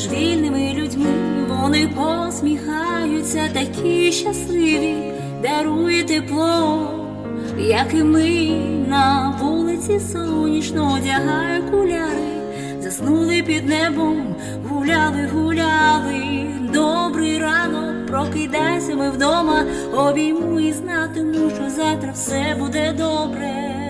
між вільними людьми. Вони посміхаються, такі щасливі, дарує тепло, як і ми на вулиці сонячно одягає куляри, заснули під небом, гуляли, гуляли. Добрий ранок, прокидайся ми вдома, обійму і знатиму, що завтра все буде добре.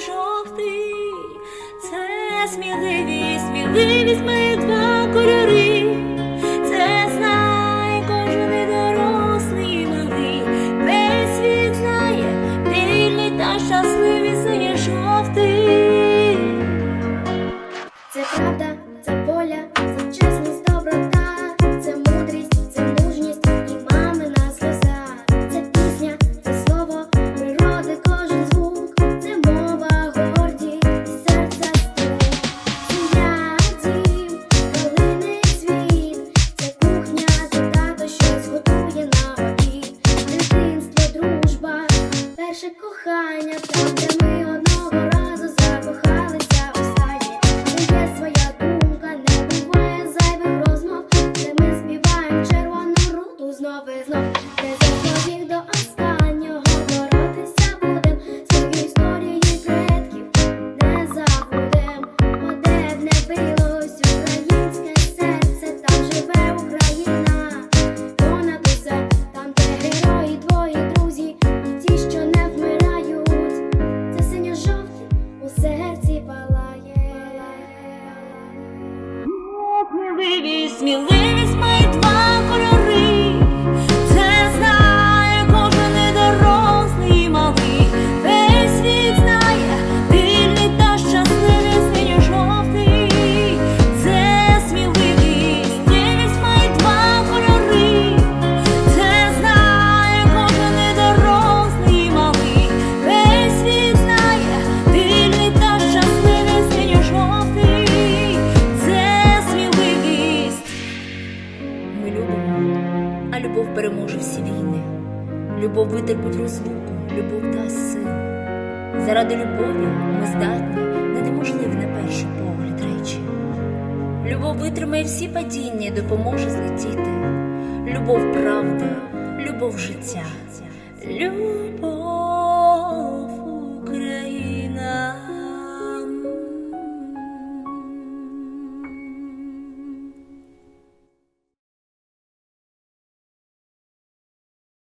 Синьо-жовтий. Це сміливість, сміливість має два кольори. Це знає кожен дорослий і. Весь світ знає, бідні та щасливі, синьо-жовтий. Це правда, це Сміливість, сміливість має переможе всі війни. Любов витерпить розлуку, любов дасть сил. Заради любові ми здатні на неможливі на перший погляд речі. Любов витримає всі падіння, допоможе злетіти. Любов правда, любов життя, любов.